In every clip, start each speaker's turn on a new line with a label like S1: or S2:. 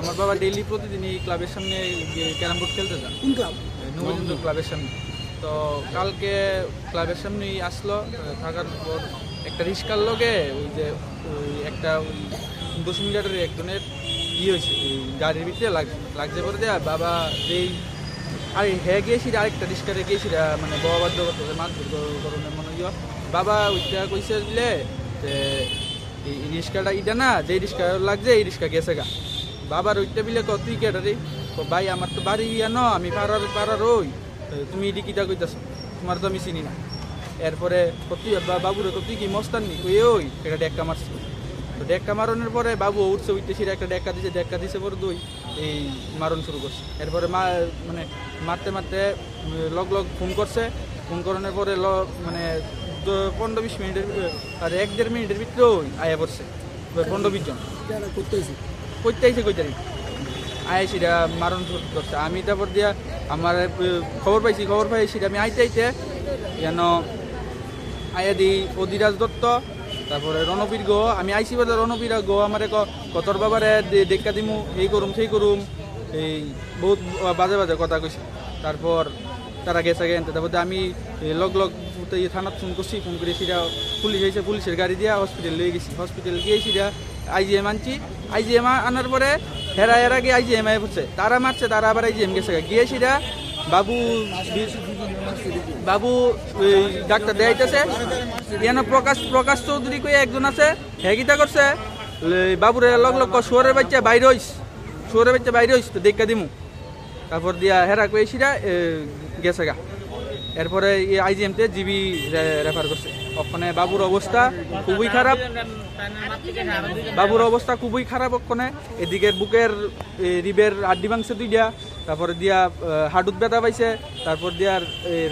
S1: আমার বাবা ডেইলি প্রতিদিন এই ক্লাবের সামনে ক্যারাম বোর্ড খেলতে যান
S2: কোন ক্লাব
S1: ক্লাবের সামনে। তো কালকে ক্লাবের সামনেই আসলো থাকার পর একটা রিস্কার লগে? ওই যে ওই একটা দশ মিটারের একজনের ই হয়েছে গাড়ির ভিতরে লাগ লাগছে পরে দেয়া। বাবা যেই আর হ্যাঁ গিয়েছি আরেকটা রিস্কারে গিয়েছি মানে বাবা বাধ্য করতে মাছ করণের মনে ইয়ে বাবা ওইটা কইছে দিলে যে এই রিস্কাটা ইটা না যে রিস্কা লাগছে এই রিস্কা গেছে গা। বাবার ওইটা বিলে কত তুই রে? ভাই, আমার তো বাড়ি ইয়া ন, আমি পাড়ার পাড়ার ওই। তুমি এটি কিটা কইতাছ? তোমার তো আমি চিনি না। এরপরে কত বাবুরে তো তুই কি মস্তান? নি কই ওই, একটা ডেক্কা মারছি। তো ডেক্কা মারনের পরে বাবু উঠছে, উঠতে সিরে একটা ডেক্কা দিছে ডেক্কা দিছে পরে দুই, এই মারণ শুরু করছে। এরপরে মা মানে মারতে মারতে লগ লগ ফোন করছে। ফোন করানোর পরে ল মানে পনেরো বিশ মিনিটের, আর এক দেড় মিনিটের ভিতরে আয়া পড়ছে। পনেরো বিশ জন।
S2: করতে হয়েছে
S1: কইতে আইছে কইতে আয় সেটা মারণ করছে আমি তারপর দিয়া আমার খবর পাইছি, খবর পাই সেটা আমি আইতে আইতে যেন আয়া দি অধিরাজ দত্ত, তারপরে রণবীর গো, আমি আইসি বলে রণবীর গো, আমার কতর বাবারে দেখা দিমু, এই করুম, সেই করুম। এই বহুত বাজে বাজে কথা কইছে। তারপর তারা গেছে গেন, তারপর আমি লগ লগ থানাত ফোন করছি, ফোন করে সেটা পুলিশ হয়েছে পুলিশের গাড়ি দিয়া হসপিটাল লিয়ে গেছি। হসপিটাল গিয়ে সেটা আইজিএম আনছি। আইজিএম আনার পরে হেরা এর আগে আইজিএম আই পড়ছে। তারা মারছে, তারা আবার আইজিএম গেছে। গিয়ে সেটা বাবু বাবু ডাক্তার দেখাইতেছে। ইয়ানো প্রকাশ প্রকাশ চৌধুরী কই একজন আছে হেগিতা করছে বাবুরে লগ লগ শুয়ারের বাচ্চা বাইরে হইস, শুয়ারের বাচ্চা বাইরে হইস, তো দেখা দিমু। তারপর দিয়া হেরা কই সিরা গেছে গা। এরপরে এই আইজিএমতে জিবি রেফার করছে। ওখানে বাবুর অবস্থা খুবই খারাপ। বাবুর অবস্থা খুবই খারাপ ওখানে এদিকে বুকের রিবের আড্ডি ভাঙছে দুইটা। তারপরে দিয়া হাডুত ব্যথা পাইছে। তারপর দিয়ার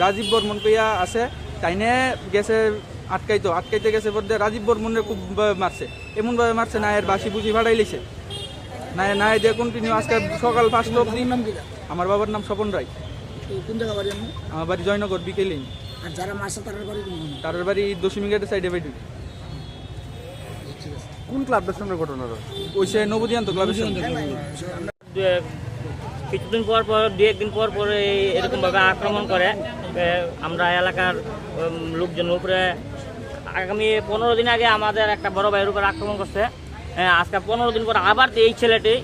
S1: রাজীব বর্মন কইয়া আছে। তাইনে গেছে আটকাইতো। আটকাইতে গেছে পর দিয়ে রাজীব বর্মনের খুব মারছে। এমনভাবে মারছে না, এর বাসি বুঝি ভাড়াই লিছে। না না দিয়ে কন্টিনিউ আজকে সকাল পাঁচটা অব্দি আমার বাবার নাম স্বপন রায়।
S2: কোন জায়গা বাড়ি আপনার?
S1: আমার বাড়ি জয়নগর বিকেলেই
S2: আর যারা মারছে তার বাড়ি কোন
S1: বাড়ি দশমী গেটের সাইডে বাড়ি।
S3: কোন ক্লাবের সঙ্গে ঘটনাটা
S1: ওই সে নবদিয়ান্ত ক্লাবের সঙ্গে।
S4: কিছুদিন পর পর দু একদিন পর পর এরকমভাবে আক্রমণ করে আমরা এলাকার লোকজন উপরে আগামী পনেরো দিন আগে আমাদের একটা বড় ভাইয়ের উপর আক্রমণ করছে। এ, আজকে পনেরো দিন পর আবার এই ছেলেটি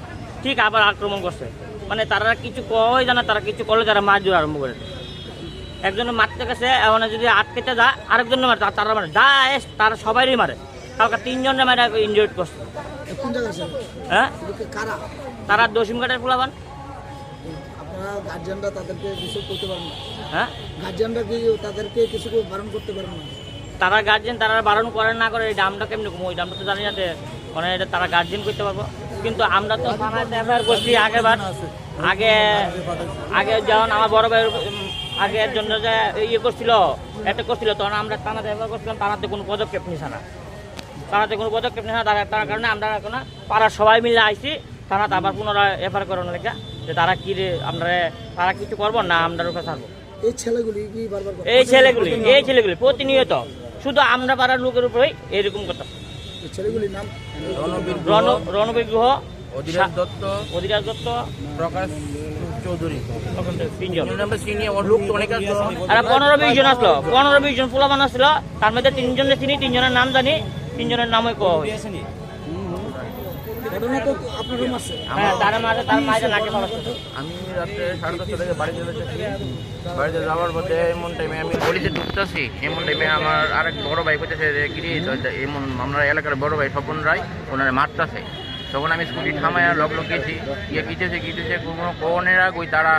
S4: ঠিক আবার আক্রমণ করছে। মানে তারা কিছু কয় জানা তারা কিছু করলে তারা মাছ জোর আরম্ভ করে। একজনে মারতে গেছে এমন যদি আটকেতে যা আরেকজন মারে তারা মারে। যা এস তারা সবাইই মারে। কালকে তিনজনে মারে ইনজয়েড করছে। হ্যাঁ? তারা দশিম ঘাটের ফুলাবান
S2: আপনারা গার্জিয়ানরা তাদেরকে কিছু করতে পারেন না?
S4: হ্যাঁ?
S2: গার্জিয়ানরা কি তাদেরকে কিছু বারণ করতে পারেন না?
S4: তারা গার্জেন তারা বারণ করে না করে এই দামটা কেমনি কম ওই দামটা তো জানি যাতে মানে এটা তারা গার্জেন করতে পারব। কিন্তু আমরা তো থানায় এফআইআর করছি আগেবার আগে আগে যেমন আমার বড় ভাইয়ের আগের জন্য যে ইয়ে করছিল এটা করছিল তখন আমরা থানাতে ব্যবহার করছিলাম থানাতে কোনো পদক্ষেপ নিছে না। থানাতে কোনো পদক্ষেপ নিছে না তার তার কারণে আমরা এখন পাড়ার সবাই মিলে আইছি থানাতে আবার পুনরায় এফআইআর করানো লেখা যে তারা কি আমরা তারা কিছু করব না আমরা উপরে থাকব।
S2: এই ছেলেগুলি?
S4: এই ছেলেগুলি এই ছেলেগুলি প্রতিনিয়ত শুধু আমরা পাড়ার লোকের উপরেই এরকম কথা।
S2: ছেলেগুলির নাম
S4: রণ রণবীর গ্রহ
S5: অধিরাজ দত্ত
S4: অধিরাজ দত্ত
S5: প্রকাশ চৌধুরী।
S4: তখন তো তিনজন।
S5: আমরা চিনি ওর লোক তো অনেক আছে।
S4: আর পনেরো বিশ জন আসলো। পনেরো বিশ জন ফুলাবান আসলো। তার মধ্যে তিনজনের চিনি তিনজনের নাম জানি তিনজনের নামই কোয়া
S2: ঘটনা
S5: আমি রাত্রে সাড়ে দশটা থেকে বাড়িতে যাচ্ছি। বাড়িতে যাওয়ার পথে এমন টাইমে আমি পুলিশে ঢুকতেছি। এমন টাইমে আমার আরেক বড় ভাই গিরি এমন আমরা এলাকার বড় ভাই স্বপন রায় ওনারা মারতেছে। তখন আমি স্কুটি থামায় লক কিটেছে কিটেছে কোনো কোনের আগ ওই তারা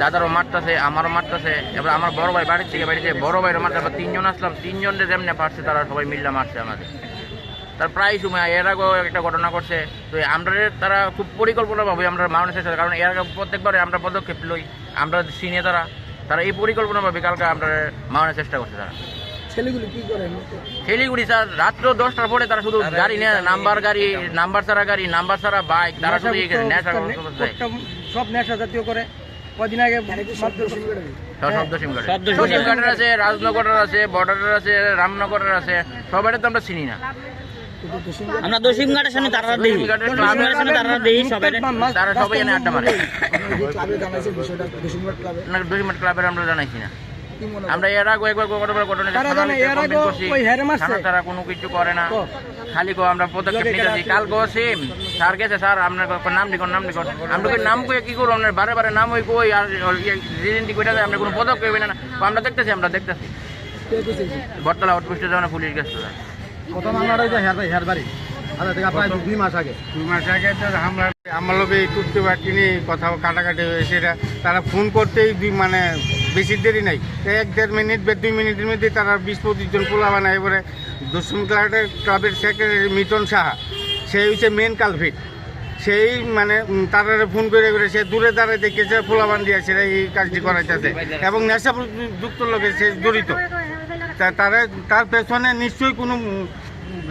S5: দাদারও মারতেছে আমারও মারতেছে। এবার আমার বড় ভাই বাড়ির থেকে বাড়িতে বড় ভাইয়ের মারতে আবার তিনজন আসলাম তিনজনের যেমনে পারছে তারা সবাই মিল্লা মারছে আমাদের। তার প্রায় সময় এর আগেও একটা ঘটনা করছে তো আমরা তারা খুব পরিকল্পনাভাবে আমরা মানুষের সাথে কারণ এর আগে প্রত্যেকবারে আমরা পদক্ষেপ লই আমরা সিনিয়র তারা তারা এই পরিকল্পনাভাবে কালকে আমরা মারানোর চেষ্টা করছে তারা।
S2: ছেলেগুলি কি করে?
S5: শিলিগুড়ি স্যার রাত্র দশটার পরে তারা শুধু গাড়ি নেয় নাম্বার গাড়ি নাম্বার ছাড়া গাড়ি নাম্বার ছাড়া বাইক তারা শুধু নেশা
S3: সব নেশা জাতীয় করে। কদিন আগে
S5: শব্দ সিম কার্ডের? আছে রাজনগরের আছে বর্ডারের আছে রামনগরের আছে সবাই তো আমরা চিনি না।
S4: আমরা দশিম ঘাটের সামনে তারা দেখি
S5: দশিম ঘাটের
S4: সামনে তারা দেখি সবাই।
S5: তারা সবাই এনে আড্ডা মারে। না দুইমাট ক্লাবের আমরা জানাইছি না।
S2: কি
S5: আমরা এর আগে একবার ঘটনা ঘটনা
S3: তারা জানে, এর আগেও ওই হেরে মারছে।
S5: থানা তারা কোনো কিছু করে না। খালি কো আমরা পদক্ষেপ নিতেছি। কাল গো সেম স্যার গেছে স্যার আপনার নাম লিখুন নাম লিখুন আমরা কই নাম কই কি করব? আপনার বারে বারে নাম হই কই আর রিজেন্টি কইটা আমরা কোনো পদক্ষেপ না। না আমরা দেখতেছি আমরা দেখতেছি।
S2: কে
S5: বটতলা আউটপোস্টে যখন পুলিশ গেছে
S3: মামলা রয়েছে হেয়ার ভাই হেয়ার বাড়ি আচ্ছা ঠিক আপনার দুই মাস আগে।
S6: দুই মাস আগে তো আমরা আমার লোক টুটতে পারছি নি কোথাও কাটাকাটি হয়েছে এটা। তারা ফোন করতেই দুই মানে বেশি দেরি নাই। এক দেড় মিনিট বা দুই মিনিটের মধ্যে তারা বিশ পঁচিশ জন পোলা বানায় এবারে দশম ক্লাবের ক্লাবের সেক্রেটারি মিটন সাহা সে হচ্ছে মেন কালভিট সেই মানে তারা ফোন করে করে সে দূরে দাঁড়ায় দেখেছে পোলাবান দিয়ে সেটা এই কাজটি করাইতেছে। এবং নেশা যুক্ত লোকের সে জড়িত। তারা তার পেছনে নিশ্চয়ই কোনো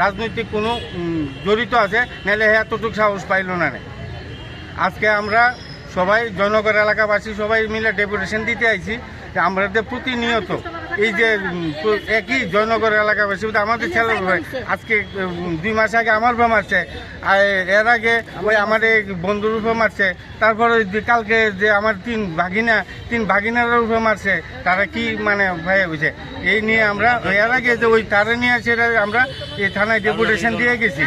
S6: রাজনৈতিক কোনো জড়িত আছে, নাহলে এতটুকু সাহস পাইল না আজকে আমরা সবাই, জনগণ, এলাকাবাসী সবাই মিলে ডেপুটেশন দিতে আইছি। আমাদের প্রতিনিয়ত এই যে একই জনগণ এলাকাবাসী বলতে আমাদের ছেলে ভাই, আজকে দুই মাস আগে আমার উপর মারছে আর এর আগে ওই আমার এই বন্ধুর উপর মারছে। তারপরে যে কালকে যে আমার তিন ভাগিনা তিন ভাগিনার উপর মারছে। তারা কি মানে ভাই হয়েছে? এই নিয়ে আমরা এর আগে যে ওই তারা নিয়ে সেটা আমরা এই থানায় ডেপুটেশন দিয়ে গেছি।